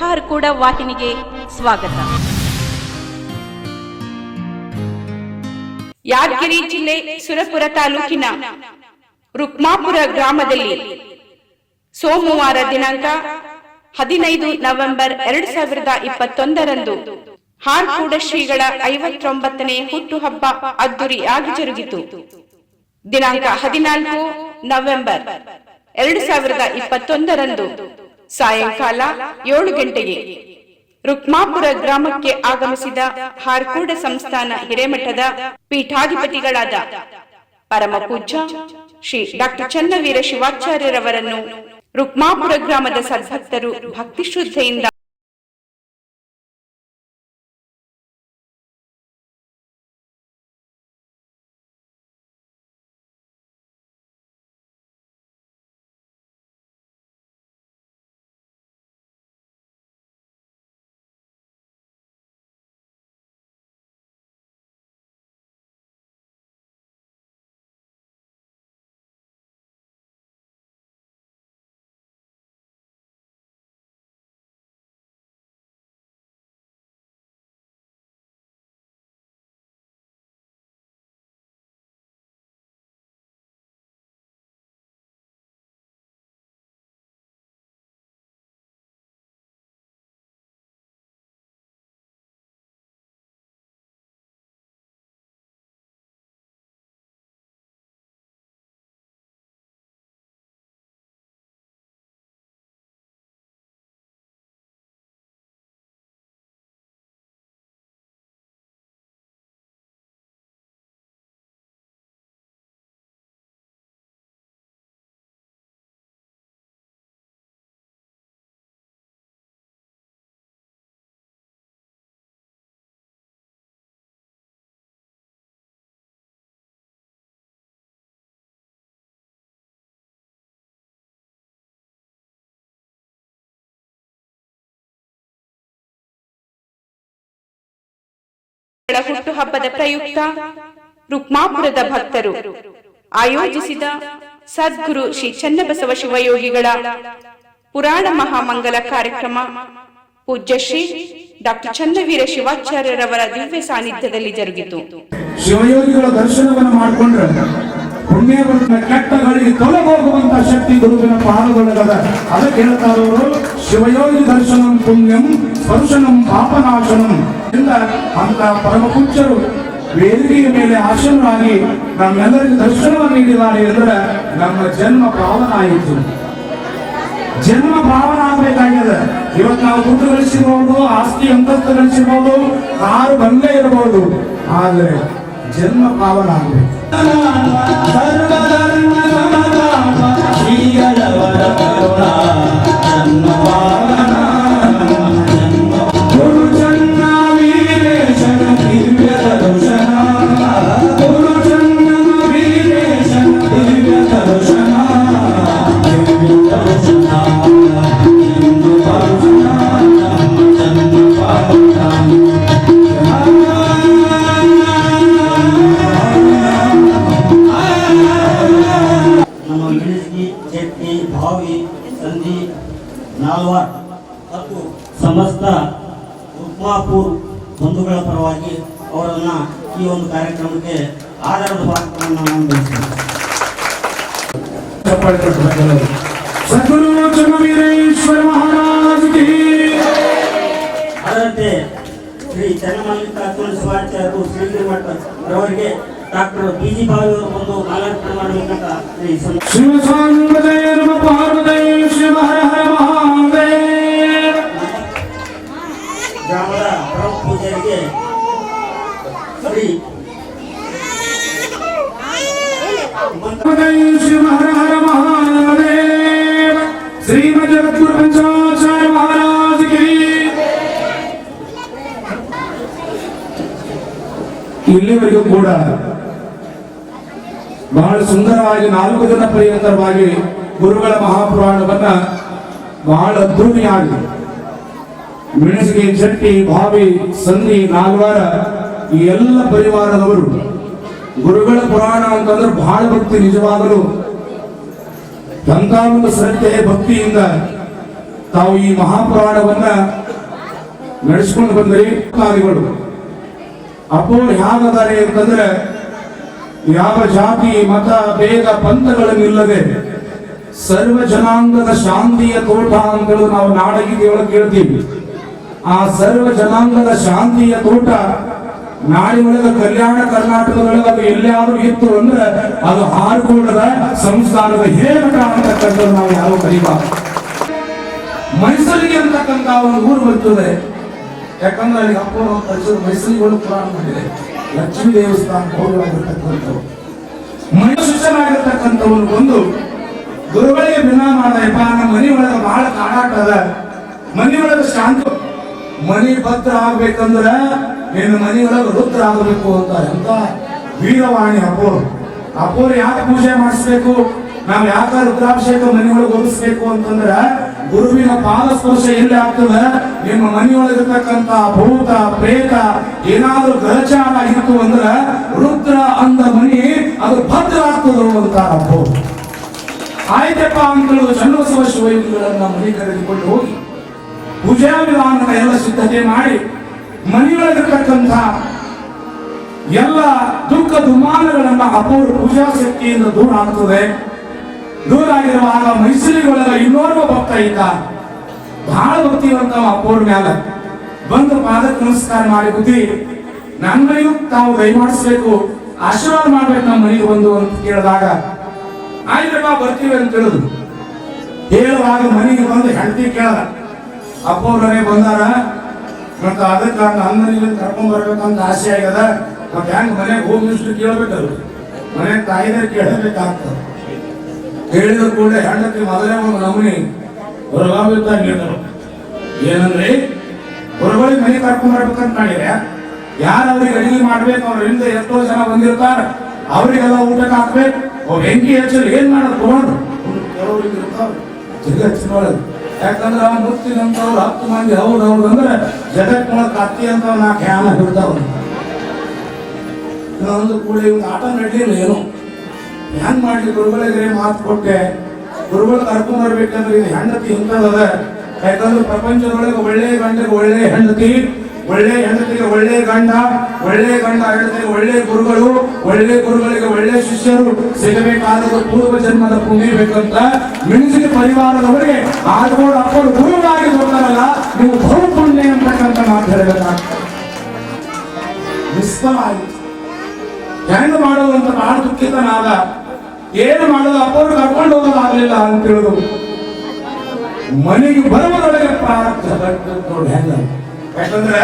ಹಾರ್ಕೂಡ ವಾಹಿನಿಗೆ ಸ್ವಾಗತ. ಯಾದಗಿರಿ ಜಿಲ್ಲೆ ಸುರಪುರ ತಾಲೂಕಿನ ರುಕ್ಮಾಪುರ ಗ್ರಾಮದಲ್ಲಿ ಸೋಮವಾರ ದಿನಾಂಕ ಹದಿನೈದು ನವೆಂಬರ್ ಎರಡು ಸಾವಿರದ ಇಪ್ಪತ್ತೊಂದರಂದು ಹಾರ್ಕೂಡ ಶ್ರೀಗಳ ಐವತ್ತೊಂಬತ್ತನೇ ಹುಟ್ಟುಹಬ್ಬ ಅದ್ದೂರಿಯಾಗಿ ಜರುಗಿತು. ದಿನಾಂಕ ಹದಿನಾಲ್ಕು ನವೆಂಬರ್ ಎರಡು ಸಾವಿರದ ಇಪ್ಪತ್ತೊಂದರಂದು ಸಾಯಂಕಾಲ ಏಳು ಗಂಟೆಗೆ. ರುಕ್ಮಾಪುರ ಗ್ರಾಮಕ್ಕೆ ಆಗಮಿಸಿದ ಹಾರ್ಕೂಡ ಸಂಸ್ಥಾನ ಹಿರೇಮಠದ ಪೀಠಾಧಿಪತಿಗಳಾದ ಪರಮ ಪೂಜ್ಯ ಶ್ರೀ ಡಾಕ್ಟರ್ ಚನ್ನವೀರ ಶಿವಾಚಾರ್ಯರವರನ್ನು ರುಕ್ಮಾಪುರ ಗ್ರಾಮದ ಸದ್ಭಕ್ತರು ಭಕ್ತಿ ಹುಟ್ಟುಹಬ್ಬದ ಪ್ರಯುಕ್ತ ರುಕ್ಮಾಪುರದ ಭಕ್ತರು. ಆಯೋಜಿಸಿದ ಸದ್ಗುರು ಶ್ರೀ ಚನ್ನಬಸವ ಶಿವಯೋಗಿಗಳ ಪುರಾಣ ಮಹಾಮಂಗಲ ಕಾರ್ಯಕ್ರಮ ಪೂಜ್ಯ ಶ್ರೀ ಡಾಕ್ಟರ್ ಚನ್ನವೀರ ಶಿವಾಚಾರ್ಯರವರ ದಿವ್ಯ ಸಾನ್ನಿಧ್ಯದಲ್ಲಿ ಜರುಗಿತು. ಶಿವಯೋಗಿಗಳ ದರ್ಶನವನ್ನು ಮಾಡಿಕೊಂಡ್ರೆ ಪುಣ್ಯ ಕೆಟ್ಟಗಳಿಗೆ ತೊಲಗೋಗುವಂತ ಶಕ್ತಿ ಗುರುವಿನ ಪಾಲುಗೊಳ್ಳದ ಅದಕ್ಕೆ ಹೇಳ್ತಾರವರು ಶಿವಯೋಗಿ ದರ್ಶನಂ ಪುಣ್ಯಂ ಸ್ಪರ್ಶನಂ ಪಾಪನಾಶನಂ. ಎಂದ ಅಂತ ಪರಮ ಪೂಜ್ಯರು ವೇದಿಕೆಯ ಮೇಲೆ ಆಶೀನರಾಗಿ ನಮ್ಮೆಲ್ಲರಿಗೂ ದರ್ಶನವನ್ನು ನೀಡಿದ್ದಾರೆ ಎಂದ್ರೆ ನಮ್ಮ ಜನ್ಮ ಪಾವನ ಆಯಿತು ಜನ್ಮ ಪಾವನ ಆಗ್ಬೇಕಾಗಿದೆ. ಇವತ್ತು ನಾವು ದುಡ್ಡು ಗಳಿಸಿರ್ಬೋದು ಆಸ್ತಿ ಅಂತಸ್ತು ಗಳಿಸಿರ್ಬೋದು ಕಾರು ಬಂದೇ ಇರಬಹುದು ಆದರೆ ಜನ್ಮ ಪಾವನ ಆಗ್ಬೇಕು. సర్వధర్మ సమతాత్మ శ్రీగలవర కరుణ జన్మ ಭಾಗವನ್ನು ನಾನು ಬಯಸ್ತೇನೆ ಚಪ್ಪಾಳೆ ಕೊಟ್ಟು ಸದ್ಗುರು ಚನ್ನವೀರೇಶ್ವರ ಮಹಾರಾಜ್ ಕಿ ಅದರಂತೆ ಶ್ರೀ ಚನ್ನಮಲ್ಲಿಕಾರ್ಜುನ ಶಿವಾಚಾರ್ಯರು ಶ್ರೀಗಿರಿಮಠ ಅವರಿಗೆ ಡಾಕ್ಟರ್ ಬಿ ಜಿ ಭಾವಿ ಅವರು ಬಂದು ಮಾಲಾರ್ಪಣೆ ಮಾಡಬೇಕಂತ ಈ ಸಂದ- ಶಿವ ಸಾಂಗದಯ ನಮ ಪಾರ್ವದಯ ಶಿವ ಹರ ಹರ ಮಹಾದೇವ ಗ್ರಾಮದ ಪರಮ ಪೂಜಾರಿಗೆ ಶ್ರೀ ಇಲ್ಲಿವರೆಗೂ ಕೂಡ ಬಹಳ ಸುಂದರವಾಗಿ ನಾಲ್ಕು ದಿನ ಪರ್ಯಂತರವಾಗಿ ಗುರುಗಳ ಮಹಾಪುರಾಣವನ್ನ ಬಹಳ ಅದ್ಭುತಿಯಾಗಿ ಮೆಣಸಿಗೆ ಚಟ್ಟಿ ಭಾವಿ ಸಂಧಿ ನಾಲ್ವಾರ ಈ ಎಲ್ಲ ಪರಿವಾರದವರು ಗುರುಗಳ ಪುರಾಣ ಅಂತಂದ್ರೆ ಬಹಳ ಭಕ್ತಿ ನಿಜವಾಗಲು ಅಂತ ಒಂದು ಭಕ್ತಿಯಿಂದ ತಾವು ಈ ಮಹಾಪುರಾಣವನ್ನ ನಡೆಸ್ಕೊಂಡು ಬಂದ್ರಿ ಕಾರ್ಯಗಳು ಅಪೋರ್ ಹೇಗದಾರೆ ಅಂತಂದ್ರೆ ಯಾವ ಜಾತಿ, ಮತ, ಭೇದ, ಪಂಥಗಳನ್ನಿಲ್ಲದೆ ಸರ್ವ ಜನಾಂಗದ ಶಾಂತಿಯ ತೋಟ ಅಂತೇಳಿ ನಾವು ನಾಡಗೀತೆಯೊಳಗೆ ಕೇಳ್ತೀವಿ. ಆ ಸರ್ವ ಜನಾಂಗದ ಶಾಂತಿಯ ತೋಟ ನಾಡಿನೊಳಗ ಕಲ್ಯಾಣ ಕರ್ನಾಟಕದೊಳಗ ಅದು ಎಲ್ಲಾದ್ರೂ ಇತ್ತು ಅಂದ್ರೆ ಅದು ಹಾರ್ಕೋಟದ ಸಂಸ್ಥಾನದ ಹೇಮಠ ಅಂತಕ್ಕಂಥದ್ದು ನಾವು ಯಾವ ಕರಿಬಾರ್ದು. ಮೈಸೂರಿಗೆ ಅಂತಕ್ಕಂಥ ಒಂದು ಊರು ಬರ್ತದೆ ಯಾಕಂದ್ರೆ ಅಲ್ಲಿ ಅಪ್ಪನ ಪರಿಸರ ಮೈಸೂರಿಗಳು ಪುರಾಣ ಮಾಡಿದೆ. ಲಕ್ಷ್ಮೀ ದೇವಸ್ಥಾನ ಹೋಗಿರ್ತಕ್ಕಂಥವ್ರು ಮೈಸೂಚನಾಗಿರ್ತಕ್ಕಂಥವ್ರು ಬಂದು ಗುರುಗಳಿಗೆ ದಿನ ಮಾಡಪ್ಪ ನಮ್ಮ ಮನೆ ಒಳಗೆ ಬಹಳ ಕಾಡಾಟ ಅದ. ಮನೆ ಒಳಗೆ ಶಾಂತಿ ಮನಿ ಭದ್ರ ಆಗ್ಬೇಕಂದ್ರ ನಿನ್ನ ಮನೆ ಒಳಗ ರುದ್ರ ಆಗಬೇಕು ಅಂತ ಎಂತ ವೀರವಾಣಿ ಅಪ್ಪೋರು ಅಪ್ಪೋರು ಯಾಕೆ ಪೂಜೆ ಮಾಡಿಸ್ಬೇಕು? ನಾವು ಯಾಕ ರುದ್ರಾಭಿಷೇಕ ಮನೆ ಒಳಗೆ ಒಲಿಸ್ಬೇಕು ಅಂತಂದ್ರ, ಗುರುವಿನ ಪಾದ ಸ್ಪರ್ಶ ಎಲ್ಲಿ ಆಗ್ತದ? ನಿಮ್ಮ ಮನೆಯೊಳಗಿರ್ತಕ್ಕಂತ ಭೂತ, ಪ್ರೇತ, ಏನಾದ್ರೂ ಗ್ರಹಚಾರ ಇತ್ತು ಅಂದ್ರ ರುದ್ರ ಅಂದ ಮನಿ ಅದು ಭದ್ರ ಆಗ್ತದ ಅಂತ ಅಪ್ಪ ಆಯ್ತಪ್ಪ ಚನ್ನಬಸವ ಶಿವಯೋಗಿಗಳನ್ನ ಮನೆ ಕರೆದುಕೊಂಡು ಹೋಗಿ. ಪೂಜಾ ವಿಧಾನದ ಎಲ್ಲ ಸಿದ್ಧತೆ ಮಾಡಿ ಮನೆಯೊಳಗಿರ್ತಕ್ಕಂಥ ಎಲ್ಲ ದುಃಖ ದುಮಾನಗಳನ್ನ ಅಪೂರ್ವ ಪೂಜಾ ಶಕ್ತಿಯಿಂದ ದೂರ ಆಗ್ತದೆ. ದೂರ ಆಗಿರುವಾಗ ಮೈಸೂರಿಗೊಳಗ ಇನ್ನೋರ್ವ ಭಕ್ತ ಇದ್ದ. ಬಹಳ ಭಕ್ತಿವಂತ ಅಪೂರ್ವ ಮ್ಯಾಲ. ಬಂದು ಪಾದಕ್ಕೆ ನಮಸ್ಕಾರ ಮಾಡಿ ಬುದ್ಧಿ ನನ್ನೂ ತಾವು ದಯಮಾಡಿಸ್ಬೇಕು ಆಶೀರ್ವಾದ ಮಾಡ್ಬೇಕು ನಮ್ಮ ಮನೆಗೆ ಬಂದು ಅಂತ ಕೇಳಿದಾಗ, ಆಯ್ತಪ್ಪ, ಬರ್ತೀವಿ ಅಂತ ಹೇಳಿದ್ರು. ಹೇಳುವಾಗ ಮನೆಗೆ ಬಂದು ಹೆಂಡತಿ ಕೇಳದ ಅಪ್ಪವ್ರೇ ಬಂದಾರ. ಮತ್ತೆ ಅದಕ್ಕ ನನ್ನ ಮನೆಗೆ ಕರ್ಕೊಂಡ್ ಬರ್ಬೇಕಂತ ಆಸೆ ಆಗ್ಯದ. ಮತ್ ಹೆಂಗ್ ಮನೆಗೆ ಹೋಗಿ ಇಷ್ಟು ಕೇಳ್ಬೇಕಲ್ಲ ಮನೆ ತಾಯಿದ್ರೆ ಕೇಳಬೇಕಾಗ್ತದ. ಹೇಳಿದ ಕೂಡಲೇ ಹೆಂಡತಿ ಮೊದಲೇ ಒಂದು ನಮೂನಿ ಹೊರಗಾವಿದ್ದಾಗ ಹೇಳಿದ್ರು. ಏನಂದ್ರೆ? ಹೊರಗಳಿಗೆ ಮನೆ ಕರ್ಕೊಂಡ್ ಬರ್ಬೇಕಂತ ಮಾಡಿದ್ರೆ ಯಾರು ಅವ್ರಿಗೆ ಅಡಿಗೆ ಮಾಡ್ಬೇಕು ಅವ್ರ ಹಿಂದೆ ಎಷ್ಟೋ ಜನ ಬಂದಿರ್ತಾರ. ಅವರಿಗೆಲ್ಲ ಊಟಕ್ಕೆ ಹಾಕ್ಬೇಕು. ಅವ್ ಬೆಂಕಿ ಹಚ್ಚಲು ಏನ್ ಮಾಡೋದು ತಗೊಂಡ್ರು? ಕೆಲವ್ರಿಗೆ ಇರ್ತಾವ ತಿರ್ಗಿ ಹಚ್ಚಿನೊಳಗೆ ಯಾಕಂದ್ರೆ ಅವ್ನು ಮುತ್ತಿನಂತವ್ರು ಹತ್ತು ಮಂದಿ ಹೌದು ಅವ್ರು ಅಂದ್ರೆ ಜಗತ್ತಿನೊಳಗೆ ಕತ್ತಿ ಅಂತ ನಾಲ್ಕು ಹ್ಯಾನ ಬಿಡ್ತಾವ ಇನ್ನೊಂದು ಕೂಡ ಇವ್ನು ಆಟ ನಡೀಲಿಲ್ಲ ಏನು. ಹೆಂಗ್ ಮಾಡ್ಲಿ ಗುರುಗಳಿಗೆ ಮಾತು ಕೊಟ್ಟೆ. ಗುರುಗಳು ಕರ್ಕೊಂಡ್ ಬರ್ಬೇಕಂದ್ರೆ ಇದು ಹೆಂಡತಿ ಇಂಥದದ ಯಾಕಂದ್ರೆ ಪ್ರಪಂಚದೊಳಗೆ ಒಳ್ಳೆ ಗಂಡಗೆ ಒಳ್ಳೆ ಹೆಂಡತಿ. ಒಳ್ಳೆ ಹೆಂಡತಿಗೆ ಒಳ್ಳೆ ಗಂಡ ಒಳ್ಳೆ ಗಂಡ ಹೆಂಡತಿಗೆ ಒಳ್ಳೆ ಗುರುಗಳು, ಒಳ್ಳೆ ಗುರುಗಳಿಗೆ ಒಳ್ಳೆ ಶಿಷ್ಯರು ಸಿಗಬೇಕಾದ ಪೂರ್ವ ಜನ್ಮದ ಪುಣ್ಯ ಬೇಕಂತ ಮಿಣಸಿನ ಪರಿವಾರದವರಿಗೆ ಆದ್ರೂ ಅಪ್ಪರು ಗುರುವಾಗಿ ಬರ್ತಾರಲ್ಲ ನೀವು ಬಹು ಪುಣ್ಯ ಅಂತಕ್ಕಂಥ ಮಾತು ಹೇಳಬೇಕಾಗ್ತದೆ ನಿಷ್ಫಲ ಆಯ್ತು ಹೆಂಗ್ ಮಾಡೋದು ಅಂತ ಬಹಳ ದುಃಖಿತನಾದ, ಏನು ಮಾಡೋದು ಅಪ್ಪರು ಕರ್ಕೊಂಡು ಹೋಗೋದಾಗಲಿಲ್ಲ ಅಂತ ಹೇಳುದು. ಮನೆಗೆ ಬರುವುದೊಳಗೆ ಪ್ರಾರಂಭ ನೋಡಿ ಹೆಂಗ ಯಾಕಂದ್ರೆ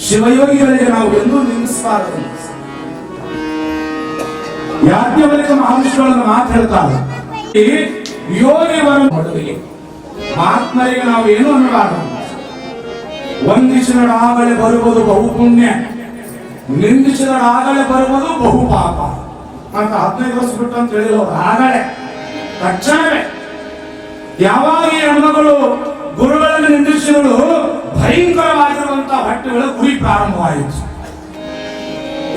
ಶಿವಯೋಗಿಗಳಿಗೆ ನಾವು ಎಂದೂ ನಿಲ್ಲಿಸಬಾರದು ಮಾತು ಹೇಳ್ತಾರೆ? ಈ ಯೋಗಿವರ ಮಾಡುವಿಗೆ ಆತ್ಮರಿಗೆ ನಾವು ಏನು ಅನ್ನಬಾರದು ವಂದಿಸಿದ ಆಗಲೇ ಬರುವುದು ಬಹು ಪುಣ್ಯ ನಿಂದಿಸಿದ ಆಗಲೇ ಬರುವುದು ಬಹು ಪಾಪ ಅಂತ ಹದಿನೈದು ವರ್ಷ ಬಿಟ್ಟು ಅಂತ ಹೇಳಿದ್ರು ಆಗಲೇ. ತಕ್ಷಣವೇ. ಯಾವಾಗ ಈ ಹೆಣ್ಮಗಳು ಗುರುಗಳನ್ನು ನಿಂದಿಸಿದಳು ಭಯಂಕರವಾಗಿರುವಂತಹ ಹೊಟ್ಟೆಗಳ ಗುರಿ ಪ್ರಾರಂಭವಾಯಿತು.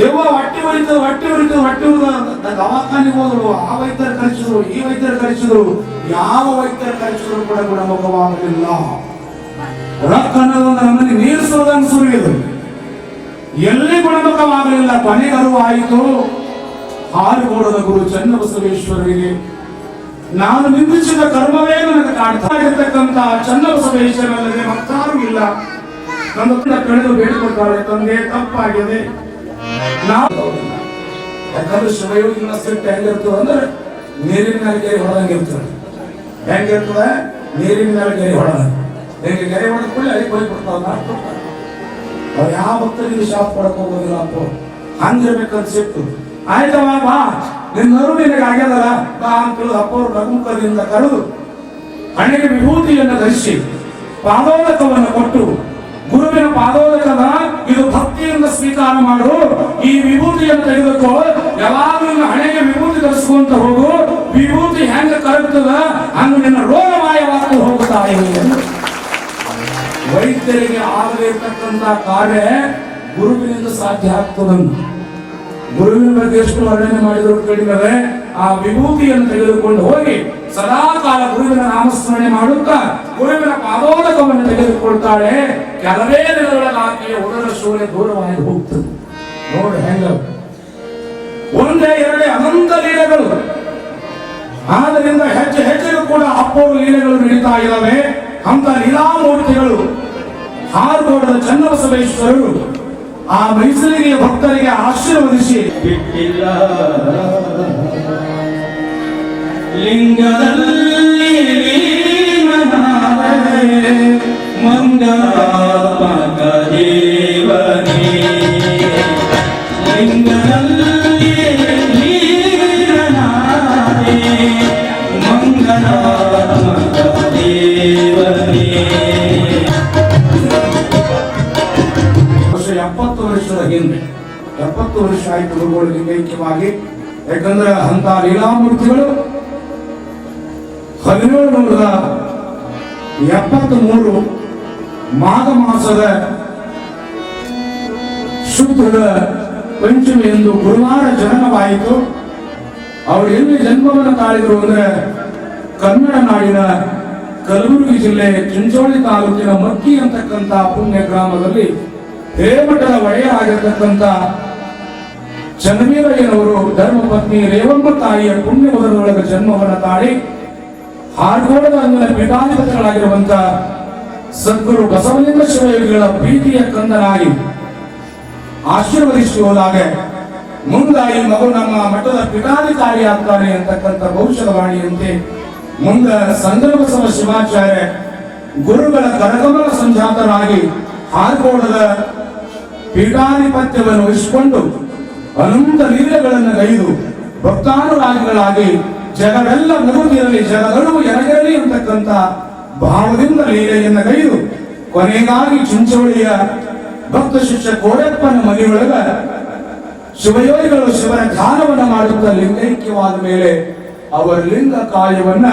ಯವ್ವ, ಹೊಟ್ಟೆ ಹೊಡಿತು ಹೊಟ್ಟೆ ಹೊಡಿತು ಹೊಟ್ಟೆ ಉರಿದು ದವಾಖಾನೆಗೆ ಹೋದಳು, ಆ ವೈದ್ಯರು ಕರೆಸಿದ್ರು, ಈ ವೈದ್ಯರು ಕರೆಸಿದ್ರು, ಯಾವ ವೈದ್ಯರು ಕರೆಸಿದ್ರು ಕೂಡ ಗುಣಮುಖವಾಗಲಿಲ್ಲ. ರಕ್ತ ಅನ್ನೋದೊಂದು ನಮ್ಮಲ್ಲಿ ನೀರಿಸುವುದನ್ನು ಸುರಿಯುದು ಎಲ್ಲಿ ಗುಣಮುಖವಾಗಲಿಲ್ಲ ಕೊನೆಗರು ಆಯಿತು ಹಾರುಗೋಡದ ಗುರು ಚನ್ನಬಸವೇಶ್ವರರಿಗೆ ನಾನು ನಿರ್ಮಿಸಿದ ಕರ್ಮವೇ ನನಗೆ ಅರ್ಥ ಇರತಕ್ಕಂತ ಚನ್ನಬಸವೇಶ್ವರಲ್ಲದೆ ಮತ್ತಾರು ಇಲ್ಲ. ನನ್ನ ಕಳೆದು ಬೇಡಿಕೊಳ್ತಾಳೆ ತಂದೆ ತಪ್ಪಾಗಿದೆ. ನಾವು ಯಾಕಂದ್ರೆ ಶಿವಯೋಗಿನ ಸೆಟ್ ಹೆಂಗಿರ್ತದೆ ಅಂದ್ರೆ ನೀರಿನ ಮೇಲೆ ಗೆರೆ ಹೊಡೆದಂಗಿರ್ತದೆ ಹೆಂಗಿರ್ತದೆ? ನೀರಿನ ಮೇಲೆ ಗೆರೆ ಹೊಡೆದ ಗೆರೆ ಹೊಡೆದ ಕೂಡಲೇ ಅಲ್ಲಿ ಹೋಗಿ ಬಿಡ್ತಾವ ಅವ್ರು ಯಾವ ಭಕ್ತರಿಗೆ ಶಾಪ್ ಕೊಡಕ್ ಹೋಗೋದಿಲ್ಲ ಅಪ್ಪ. ಹಂಗಿರ್ಬೇಕಂತ ಸಿಟ್ಟು ಆಯ್ತವ, ಬಾ. ನಿನ್ನ ನರು ನಿನಗೆ ಆಗ್ಯದಲ್ಲ ಬಾ ಅಂತ ಹೇಳಿ ಅಪ್ಪವ್ರು ರಘುಮುಖದಿಂದ ಕರೆದು ಹಣ್ಣಿಗೆ ವಿಭೂತಿಯನ್ನು ಧರಿಸಿ, ಪಾದೋದಕವನ್ನು ಕೊಟ್ಟು, ಗುರುವಿನ ಪಾದೋದಕದ ಇದು ಭಕ್ತಿಯಿಂದ ಸ್ವೀಕಾರ ಮಾಡು. ಈ ವಿಭೂತಿಯನ್ನು ತೆಗೆದುಕೋ. ಯಾವಾಗಲೂ ಹಣೆಗೆ ವಿಭೂತಿ ಧರಿಸುವಂತ ಹೋಗು. ವಿಭೂತಿ ಹೆಂಗ ಕರಗ್ತದ? ಹಂಗ ನಿನ್ನ ರೋಗ ಮಾಯವಾಗ್ತಾ ಹೋಗುತ್ತಾ ವೈದ್ಯರಿಗೆ ಇರತಕ್ಕಂತ ಕಾರ್ಯ ಗುರುವಿನಿಂದ ಸಾಧ್ಯ ಆಗ್ತದಂತ ಗುರುವಿನ ಬಗ್ಗೆ ಎಷ್ಟು ವರ್ಣನೆ ಮಾಡಿದ್ರು ಕೇಳಿದರೆ ಆ ವಿಭೂತಿಯನ್ನು ತೆಗೆದುಕೊಂಡು ಹೋಗಿ ಸದಾ ಕಾಲ ಗುರುವಿನ ನಾಮಸ್ಮರಣೆ ಮಾಡುತ್ತಾ ಗುರುವಿನ ಪಾದೋದಕವನ್ನು ತೆಗೆದುಕೊಳ್ತಾಳೆ. ಕೆಲವೇ ದಿನಗಳಲ್ಲಿ ಆಕೆಯ ಉದರ ಶೂಲೆ ದೂರವಾಗಿ ಹೋಗ್ತದೆ ನೋಡಿ ಹೆಂಗ. ಒಂದೇ ಎರಡೇ ಅನಂತ ಲೀಲೆಗಳು. ಆದ್ದರಿಂದ ಹೆಚ್ಚು ಹೆಚ್ಚಿಗೂ ಕೂಡ ಅಪ್ಪೋರು ಲೀಲೆಗಳು ನಡೀತಾ ಇದ್ದಾವೆ. ಅಂತ ಲೀಲಾಮೂರ್ತಿಗಳು ಹಾರ್ಗೋಡದ ಚನ್ನಬಸವೇಶ್ವರರು ಆ ಮೈಸೂರಿಗೆ ಭಕ್ತರಿಗೆ ಆಶೀರ್ವದಿಸಿ. ಬಿಟ್ಟಿಲ್ಲ. ಲಿಂಗದಲ್ಲಿ ಲೀನನಾದೆ ಹಿಂದೆ ಎಪ್ಪತ್ತು ವರ್ಷ ಆಯಿತು ಗುರುಗಳು ಲಿಂಗೈಕ್ಯವಾಗಿ ಯಾಕಂದ್ರೆ ಅಂತ ಲೀಲಾಮೂರ್ತಿಗಳು ಹದಿನೇಳು ನೂರದ ಎಪ್ಪತ್ತ್ ಮೂರು ಮಾಘ ಮಾಸದ ಶುದ್ಧದ ಪಂಚಮಿ ಎಂದು ಗುರುವಾರ ಜನನವಾಯಿತು ಅವರು ಎಲ್ಲಿ ಜನ್ಮವನ್ನು ತಾಳಿದ್ರು ಅಂದ್ರೆ ಕನ್ನಡ ನಾಡಿನ ಕಲಬುರಗಿ ಜಿಲ್ಲೆ ಚಿಂಚೋಳಿ ತಾಲೂಕಿನ ಮಕ್ಕಿ ಅಂತಕ್ಕಂಥ ಪುಣ್ಯ ಗ್ರಾಮದಲ್ಲಿ ಹಿರೇಮಠದ ಒಡೆಯರಾಗಿರ್ತಕ್ಕಂಥ ಚನ್ನವೀರಯ್ಯನವರು ಧರ್ಮಪತ್ನಿ ರೇವಮ್ಮ ತಾಯಿಯ ಪುಣ್ಯ ಉದರದೊಳಗೆ ಜನ್ಮವನ್ನು ತಾಳಿ ಹಾರ್ಗೋಡದ ಅಂದರೆ ಪೀಠಾಧಿಪತಿಗಳಾಗಿರುವಂತ ಸದ್ಗುರು ಬಸವಲಿಂಗ ಶಿವಯೋಗಿಗಳ ಪ್ರೀತಿಯ ಕಂದನಾಗಿ ಆಶೀರ್ವದಿಸಿ ಹೋದಾಗ ಮುಂದಾಗಿ ಮಗು ನಮ್ಮ ಮಠದ ಪೀಠಾಧಿಕಾರಿ ಆಗ್ತಾನೆ ಅಂತಕ್ಕಂಥ ಭವಿಷ್ಯವಾಣಿಯಂತೆ ಮುಂದ ಸಂದರ್ಭ ಶಿವಾಚಾರ್ಯ ಗುರುಗಳ ಕರಗಮಲ ಸಂಜಾತರಾಗಿ ಹಾರ್ಗೋಡದ ಪೀಠಾಧಿಪತ್ಯವನ್ನು ವಹಿಸಿಕೊಂಡು ಅನಂತ ಲೀಲೆಗಳನ್ನು ಗೈದು ಭಕ್ತಾನುರಾಗಿಗಳಾಗಿ ಜನವೆಲ್ಲ ನಗುತ್ತಿರಲಿ ಜನಗಳು ಎರಗಿರಲಿ ಅಂತಕ್ಕಂಥ ಭಾವದಿಂದ ಲೀಲೆಯನ್ನು ಗೈದು ಕೊನೆಗಾಗಿ ಚಿಂಚೋಳಿಯ ಭಕ್ತ ಶಿಷ್ಯ ಕೋಡಪ್ಪನ ಮನೆಯೊಳಗ ಶಿವಯೋಗಿಗಳು ಶಿವನ ಧ್ಯಾನವನ್ನು ಮಾಡುತ್ತಾ ಲಿಂಗೈಕ್ಯವಾದ ಮೇಲೆ ಅವರ ಲಿಂಗ ಕಾಯವನ್ನ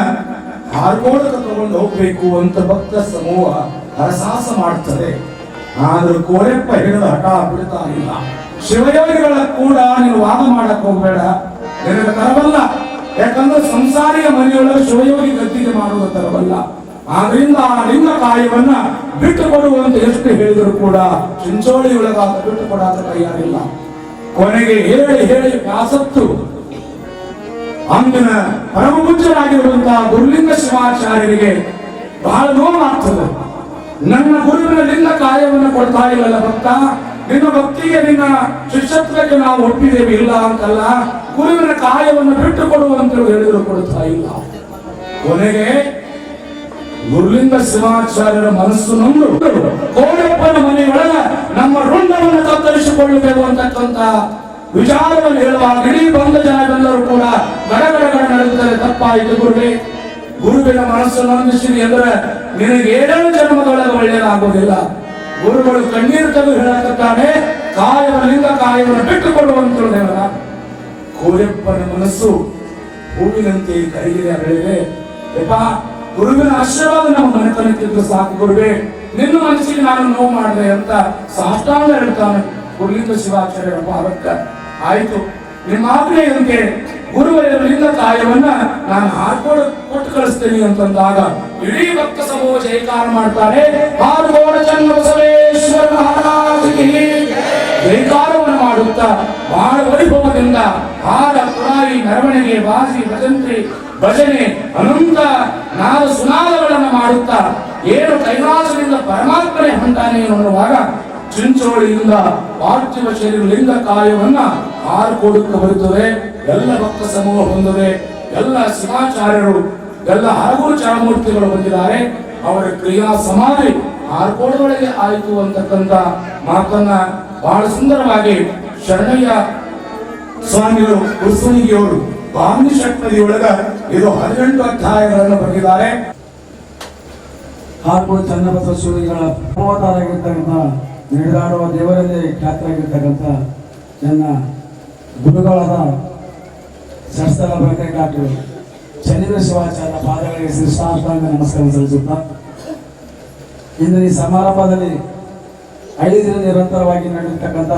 ಹಾರ್ಕೋಳಕ ತಗೊಂಡು ಹೋಗ್ಬೇಕು ಅಂತ ಭಕ್ತ ಸಮೂಹ ಹರಸಾಸ ಮಾಡ್ತದೆ. ಆದ್ರೂ ಕೋರೆಪ್ಪ ಹಿಡಿದ ಹಠ ಬಿಡ್ತಾ ಇಲ್ಲ. ಶಿವಯೋಗಿಗಳ ಕೂಡ ನೀನು ವಾದ ಮಾಡಕ್ ಹೋಗ್ಬೇಡ ನಿನಗೆ ತರವಲ್ಲ ಯಾಕಂದ್ರೆ ಸಂಸಾರಿಯ ಮನೆಯೊಳಗೆ ಶಿವಯೋಗಿ ಗದ್ದಿಗೆ ಮಾಡುವ ತರವಲ್ಲ ಆದ್ರಿಂದ ಆ ಲಿಂಗ ಕಾಯವನ್ನ ಬಿಟ್ಟು ಕೊಡುವಂತ ಎಷ್ಟು ಹೇಳಿದ್ರು ಕೂಡ ಚಿಂಚೋಳಿಯೊಳಗ ಬಿಟ್ಟು ಕೊಡಾಕ ತಯಾರಿಲ್ಲ. ಕೊನೆಗೆ ಹೇಳಿ ಹೇಳಿ ಕಾಸತ್ತು. ಅಂದಿನ ಪರಮಪೂಜ್ಯರಾಗಿರುವಂತಹ ದುರ್ಲಿಂಗ ಶಿವಾಚಾರ್ಯರಿಗೆ ಬಹಳ ನೋವಾಗ್ತದೆ. ನನ್ನ ಗುರುವಿನ ನಿನ್ನ ಕಾರ್ಯವನ್ನು ಕೊಡ್ತಾ ಇಲ್ಲಲ್ಲ ಭಕ್ತ. ನಿನ್ನ ಭಕ್ತಿಗೆ ನಿನ್ನ ಶಿಷ್ಯತ್ವಕ್ಕೆ ನಾವು ಒಪ್ಪಿದ್ದೇವೆ, ಇಲ್ಲ ಅಂತಲ್ಲ. ಗುರುವಿನ ಕಾರ್ಯವನ್ನು ಬಿಟ್ಟು ಕೊಡುವಂತ ಹೇಳಿದ್ರು ಕೊಡ್ತಾ ಇಲ್ಲ. ಕೊನೆಗೆ ಗುರುಲಿಂಗ ಶಿವಾಚಾರ್ಯರ ಮನಸ್ಸು ನೊಂದು. ಕೋಡಪ್ಪನ ಮನೆಯೊಳಗ ನಮ್ಮ ರುಂಡವನ್ನು ಕತ್ತರಿಸಿಕೊಳ್ಳಬೇಕು ಅಂತಕ್ಕಂತ ವಿಚಾರವನ್ನು ಹೇಳುವಾಗ ಇಡೀ ಬಂದ ಜನರೆಲ್ಲರೂ ಕೂಡ ಗಡಗಡಗಳ ನಡೆಯುತ್ತದೆ ತಪ್ಪಾಯಿತು ಗುರುವೇ ಗುರುವಿನ ಮನಸ್ಸು ನೊಂದಿಸಿದೆ ಅಂದ್ರೆ ನಿನಗೆ ಏಳೇಳು ಜನ್ಮದೊಳಗೆ ಒಳ್ಳೆಯದಾಗುವುದಿಲ್ಲ. ಗುರುಗಳು ಕಣ್ಣೀರು ತಂದು ಹೇಳಕತ್ತಾನೆ ಕಾಯವನಿಂದ ಕಾಯವನ್ನು ಬಿಟ್ಟುಕೊಳ್ಳುವಂತ ಹೇಳಲ್ಲ ಮನಸ್ಸು ಹೂವಿನಂತೆ ಕೈಗೆ ಅರಳಿದೆ ಯಪ್ಪ, ಗುರುವಿನ ಆಶೀರ್ವಾದ ನಮ್ಮ ಮನೆತನಕ್ಕಿದ್ದು ಸಾಕು ಗುರುವೇ, ನಿನ್ನ ಮನಸ್ಸಿಗೆ ನಾನು ನೋವು ಮಾಡಿದೆ ಅಂತ ಸಾಷ್ಟಾಂಗ ಹೇಳ್ತಾನೆ. ಗುರುಲಿಂಗ ಶಿವಾಚಾರ್ಯರ ಅದಕ್ಕ ಆಯ್ತು, ನಿಮ್ಮ ಆಜ್ಞೆಯಂತೆ ಗುರುವರ ಲಿಂಗ ಕಾಯವನ್ನ ನಾನು ಹಾರ್ಕೋಡ್ ಕೊಟ್ಟು ಕಳಿಸ್ತೇನೆ ಅಂತಂದಾಗ ಇಡೀ ಭಕ್ತ ಸಮೂಹ ಜಯಕಾರ ಮಾಡ್ತಾರೆ. ಹಾರ್ಕೋಡ ಚನ್ನಬಸವೇಶ್ವರ ಮಹಾರಾಜ ಜಯಕಾರವನ್ನು ಮಾಡುತ್ತಾ ಬಹಳ ವೈಭವದಿಂದ ಹಾಡ ಪುರಾಯಿ ಮೆರವಣಿಗೆ ಬಾಸಿ ಭಜಂತ್ರಿ, ಭಜನೆ, ಅನಂತ, ನಾದ ಸುನಾದಗಳನ್ನು ಮಾಡುತ್ತಾ ಏನು ಕೈಲಾಸದಿಂದ ಪರಮಾತ್ಮನೇ ಹೊಂಟಾನೆ ಅನ್ನುವಾಗ ಚಿಂಚೋಳಿಯಿಂದ ಪಾರ್ಥಿವ ಶರೀರ ಲಿಂಗ ಕಾಯವನ್ನ ಹಾರ್ಕೋಡಕ್ಕೆ ಬರುತ್ತವೆ. ಎಲ್ಲ ಭಕ್ತ ಸಮೂಹ ಹೊಂದಿದೆ ಎಲ್ಲ ಶಿವಾಚಾರ್ಯರು, ಎಲ್ಲ ಹರಗುರು ಚಾಮೂರ್ತಿಗಳು ಬಂದಿದ್ದಾರೆ. ಅವರ ಕ್ರಿಯಾ ಸಮಾಧಿ ಆರ್ಕೋಡದೊಳಗೆ ಆಯಿತು ಅಂತಕ್ಕಂಥ ಮಾತನ್ನ ಬಹಳ ಸುಂದರವಾಗಿ ಶರಣಯ್ಯ ಸ್ವಾಮಿಗಳು ಕುಸುನಿಗಿಯವರು ಬಾಂಧಿ ಶಕ್ತಿಯೊಳಗ ಇದು ಹದಿನೆಂಟು ಅಧ್ಯಾಯಗಳನ್ನು ಬರೆದಿದ್ದಾರೆ. ಹಾಗೂ ಚನ್ನಬಸವ ಶಿವಲಿಗಳ ಪರ್ವತರಾಗಿರ್ತಕ್ಕಂಥ ನಡೆದಾಡುವ ದೇವರಲ್ಲೇ ಖ್ಯಾತರಾಗಿರ್ತಕ್ಕಂಥ ನನ್ನ ಗುರುಗಳಾದ ಶಸ್ತ್ರ ಬಳಕೆ ಡಾಕ್ಟರ್ ಚಂದ್ರ ಶಿವಾಚಾರ್ಯ ಪಾದಗಳಿಗೆ ಶ್ರೀಷ್ಟಾಷ್ಟಾಂಗ ನಮಸ್ಕಾರ ಸಲ್ಲಿಸುತ್ತಾ, ಇಂದು ಈ ಸಮಾರಂಭದಲ್ಲಿ ಐದು ದಿನ ನಿರಂತರವಾಗಿ ನಡೆದಿರ್ತಕ್ಕಂಥ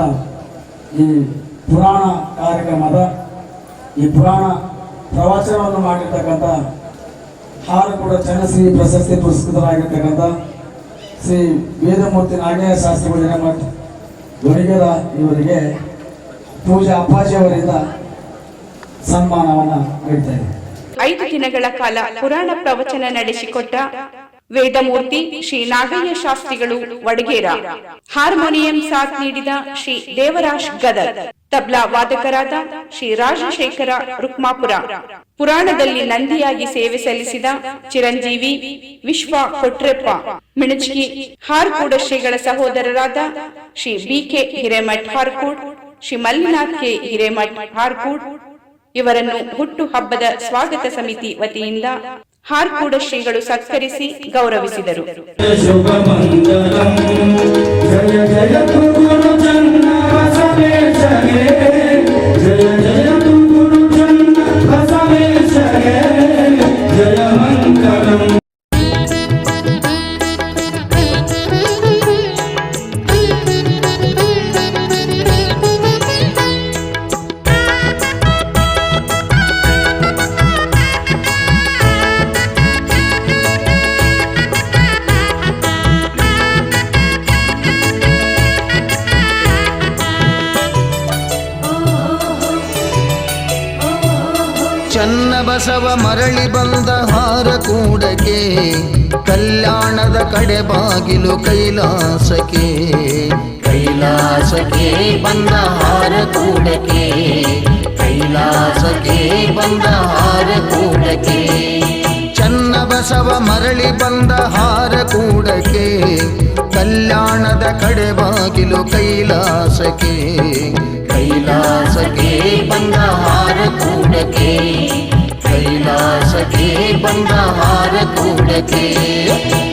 ಈ ಪುರಾಣ ಕಾರ್ಯಕ್ರಮದ ಈ ಪುರಾಣ ಪ್ರವಚನವನ್ನು ಮಾಡಿರ್ತಕ್ಕಂಥ ಹಾರು ಕೂಡ ಚನ್ನಶ್ರೀ ಪ್ರಶಸ್ತಿ ಪುರಸ್ಕೃತರಾಗಿರ್ತಕ್ಕಂಥ ಶ್ರೀ ವೇದಮೂರ್ತಿ ನಾಗೇಯ ಶಾಸ್ತ್ರಿಗಳು ಹಿರೇಮಠ ಗೊರಿಗೆರ ಇವರಿಗೆ ಪೂಜಾ ಅಪ್ಪಾಜಿ ಅವರಿಂದ ಸನ್ಮಾನವನ್ನು ನೀಡ್ತಾ ಐದು ದಿನಗಳ ಕಾಲ ಪುರಾಣ ಪ್ರವಚನ ನಡೆಸಿಕೊಟ್ಟ ವೇದಮೂರ್ತಿ ಶ್ರೀ ನಾಗಯ್ಯ ಶಾಸ್ತ್ರಿಗಳು ವಡಗೇರ. ಹಾರ್ಮೋನಿಯಂ ಸಾಥ್ ನೀಡಿದ ಶ್ರೀ ದೇವರಾಜ್ ಗದರ್ ತಬ್ಲಾ ವಾದಕರಾದ ಶ್ರೀ ರಾಜಶೇಖರ ರುಕ್ಮಾಪುರ. ಪುರಾಣದಲ್ಲಿ ನಂದಿಯಾಗಿ ಸೇವೆ ಸಲ್ಲಿಸಿದ ಚಿರಂಜೀವಿ ವಿಶ್ವ ಕೊಟ್ರೆಪ್ಪ ಮಿಣಚಿ ಹಾರ್ಕೂಡ ಶ್ರೀಗಳ ಸಹೋದರರಾದ Shri B K Hiremath Harkud Shri Mallinath K Hiremath Harkud ಇವರನ್ನು ಹುಟ್ಟು ಹಬ್ಬದ ಸ್ವಾಗತ ಸಮಿತಿ ವತಿಯಿಂದ ಹಾರ್ಕೂಡ ಶ್ರೀಗಳು ಸತ್ಕರಿಸಿ ಗೌರವಿಸಿದರು ಜಯ ಜಯ ಚನ್ನಬಸವ ಮರಳಿ ಬಂದ ಹಾರ ಕೂಡಕೆ ಕಲ್ಯಾಣದ ಕಡೆ ಬಾಗಿಲು ಕೈಲಾಸಕ್ಕೆ. ಕೈಲಾಸಕ್ಕೆ ಬಂದ ಹಾರ ಕೂಡಕೆ ಕೈಲಾಸಕ್ಕೆ ಬಂದ ಹಾರ ಕೂಡಕೆ ಚನ್ನಬಸವ ಮರಳಿ ಬಂದ ಹಾರ ಕೂಡಕೆ ಕಲ್ಯಾಣದ ಕಡೆ ಬಾಗಿಲು ಕೈಲಾಸಕ್ಕೆ. ಕೈಲಾಸಕ್ಕೆ ಬಂದ ಹಾರ ಕೂಡಕೆ ಕೈಲಾಸಕ್ಕೆ ಬಂದ ಹಾರ ಕೂಡಕೆ ಶರಣಿಂಬೆ